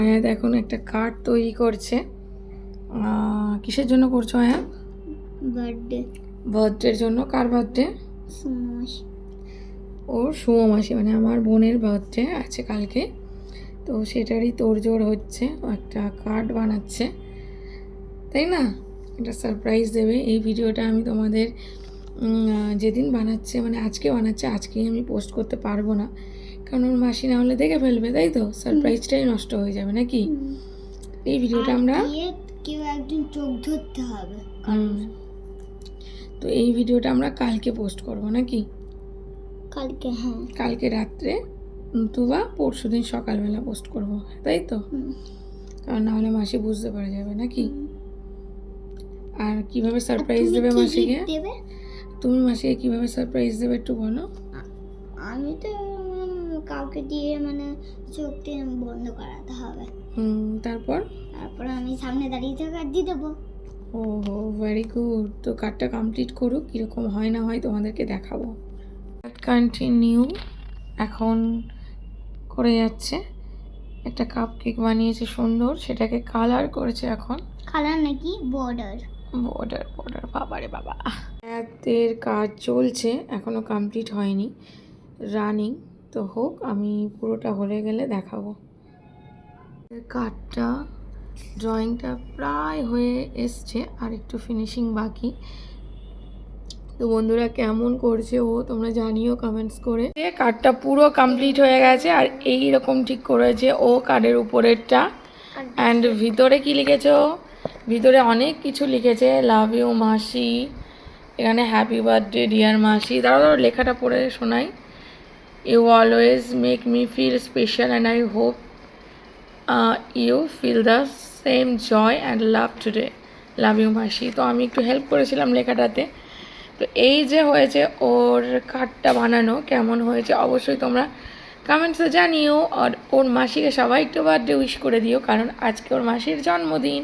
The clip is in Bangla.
আয়াত এখন একটা কার্ড তৈরি করছে। কিসের জন্য করছ আয়াত বার্থডে বার্থডের জন্য কার বার্থডে? সুমাস ওর সুমো মাসি মানে আমার বোনের বার্থডে আছে কালকে। তো সেটারই তোড়জোড় হচ্ছে একটা কার্ড বানাচ্ছে। তাই না? একটা সারপ্রাইজ দেবে। এই ভিডিওটা আমি তোমাদের যেদিন বানাচ্ছে মানে আজকে বানাচ্ছে আজকেই আমি পোস্ট করতে পারব না। কারণ ওর মাসি না হলে দেখে ফেলবে তাই তো? সারপ্রাইজটাই নষ্ট হয়ে যাবে নাকি? এই ভিডিওটা আমরা কেউ একজন চোখ ধরতে হবে। তো এই ভিডিওটা আমরা কালকে পোস্ট করব নাকি? কালকে হ্যাঁ। কালকে রাত্রে নতুবা পরশু দিন সকালবেলা পোস্ট করব তাই তো। কারণ নাহলে মাসি বুঝতে পারা যাবে নাকি? আর কীভাবে সারপ্রাইজ দেবে মাসিকে? দেবে? তুমি মাসিকে কীভাবে সারপ্রাইজ দেবে একটু বলো? আমি তো কাউকে দিয়ে মানে চোখটি বন্ধ করাতে হবে। হুম, তারপর? তারপর আমি সামনে দাঁড়িয়ে থাকা আর দিয়ে দেবো। ও হো ভেরি গুড তো কার্ডটা কমপ্লিট করুক কীরকম হয় না হয় তোমাদেরকে দেখাবো। কন্টিনিউ এখন করে যাচ্ছে। একটা কাপ কেক বানিয়েছে সুন্দর সেটাকে কালার করেছে এখন। কালার নাকি বর্ডার বর্ডার বর্ডার বাবারে বাবা। হাতের কাজ চলছে, এখনও কমপ্লিট হয়নি রানিং তো হোক, আমি পুরোটা হলে গেলে দেখাবো। কাঠটা ড্রয়িংটা প্রায় হয়ে এসছে, আর একটু ফিনিশিং বাকি। তো বন্ধুরা, কেমন করছে ও, তোমরা জানিও কমেন্টস করে। কার্ডটা পুরো কমপ্লিট হয়ে গেছে, আর এই রকম ঠিক করেছে ও কার্ডের উপরেরটা। অ্যান্ড ভিতরে কি লিখেছো? ভিতরে অনেক কিছু লিখেছে লাভ ইউ মাসি। এখানে হ্যাপি বার্থডে ডিয়ার মাসি। দাঁড়াও দাঁড়াও, লেখাটা পড়ে শোনাই। You always make me feel special and I hope you feel the same joy and love today love you মাসি। তো আমি একটু হেল্প করেছিলাম লেখাটাতে। তো এই যে হয়েছে ওর কার্ডটা বানানো, কেমন হয়েছে অবশ্যই তোমরা কমেন্টসে জানিও। আর ওর মাসিকে সবাই একটু বার্থডে উইশ করে দিও, কারণ আজকে ওর মাসির জন্মদিন।